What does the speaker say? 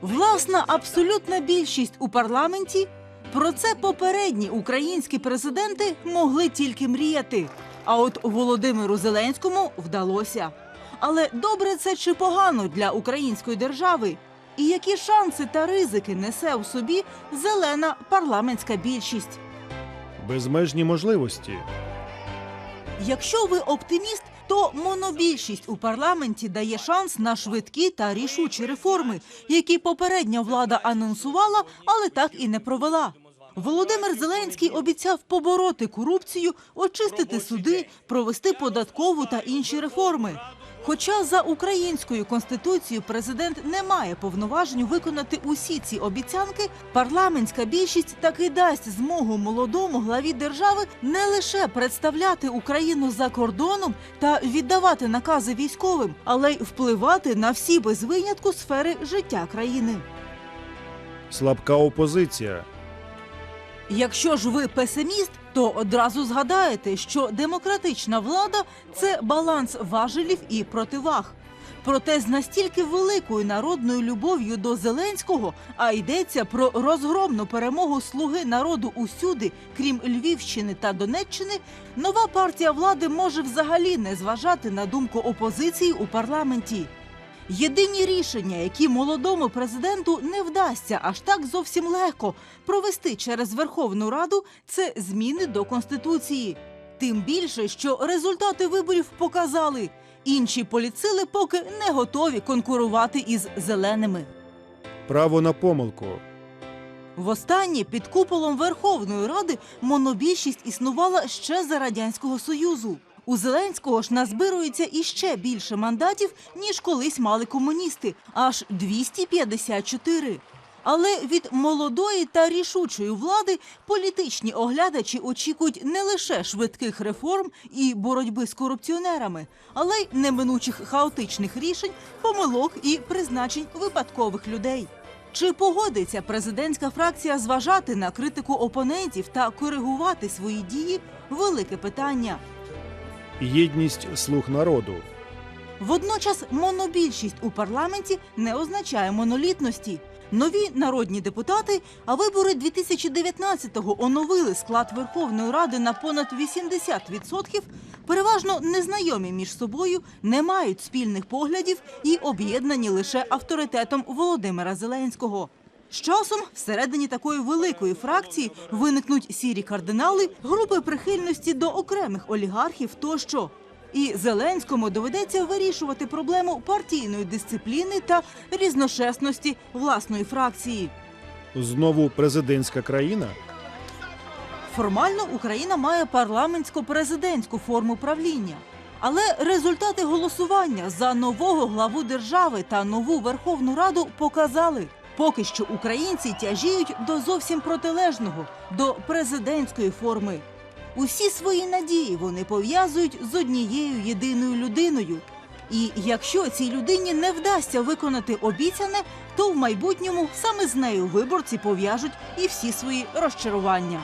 Власна абсолютна більшість у парламенті. Про це попередні українські президенти могли тільки мріяти. А от Володимиру Зеленському вдалося. Але добре це чи погано для української держави? І які шанси та ризики несе у собі зелена парламентська більшість? Безмежні можливості. Якщо ви оптиміст, то монобільшість у парламенті дає шанс на швидкі та рішучі реформи, які попередня влада анонсувала, але так і не провела. Володимир Зеленський обіцяв побороти корупцію, очистити суди, провести податкову та інші реформи. Хоча за українською конституцією президент не має повноважень виконати усі ці обіцянки, парламентська більшість таки дасть змогу молодому главі держави не лише представляти Україну за кордоном та віддавати накази військовим, але й впливати на всі без винятку сфери життя країни. Слабка опозиція. Якщо ж ви песиміст, то одразу згадаєте, що демократична влада це баланс важелів і противаг. Проте з настільки великою народною любов'ю до Зеленського, а йдеться про розгромну перемогу слуги народу усюди, крім Львівщини та Донеччини, нова партія влади може взагалі не зважати на думку опозиції у парламенті. Єдині рішення, які молодому президенту не вдасться аж так зовсім легко провести через Верховну Раду, це зміни до конституції. Тим більше, що результати виборів показали, інші поліцили поки не готові конкурувати із зеленими. Право на помилку. Востаннє під куполом Верховної Ради монобільшість існувала ще за радянського союзу. У Зеленського ж назбирується іще більше мандатів, ніж колись мали комуністи аж 254. Але від молодої та рішучої влади політичні оглядачі очікують не лише швидких реформ і боротьби з корупціонерами, але й неминучих хаотичних рішень, помилок і призначень випадкових людей. Чи погодиться президентська фракція зважати на критику опонентів та коригувати свої дії? Велике питання. Єдність слуг народу. Водночас монобільшість у парламенті не означає монолітності. Нові народні депутати, а вибори 2019-го оновили склад Верховної Ради на понад 80%, переважно незнайомі між собою, не мають спільних поглядів і об'єднані лише авторитетом Володимира Зеленського. З часом всередині такої великої фракції виникнуть сірі кардинали, групи прихильності до окремих олігархів тощо. І Зеленському доведеться вирішувати проблему партійної дисципліни та різношесності власної фракції. Знову президентська країна. Формально Україна має парламентсько-президентську форму правління. Але результати голосування за нового главу держави та нову Верховну Раду показали, поки що українці тяжіють до зовсім протилежного до президентської форми. Усі свої надії вони пов'язують з однією єдиною людиною. І якщо цій людині не вдасться виконати обіцяне, то в майбутньому саме з нею виборці пов'яжуть і всі свої розчарування.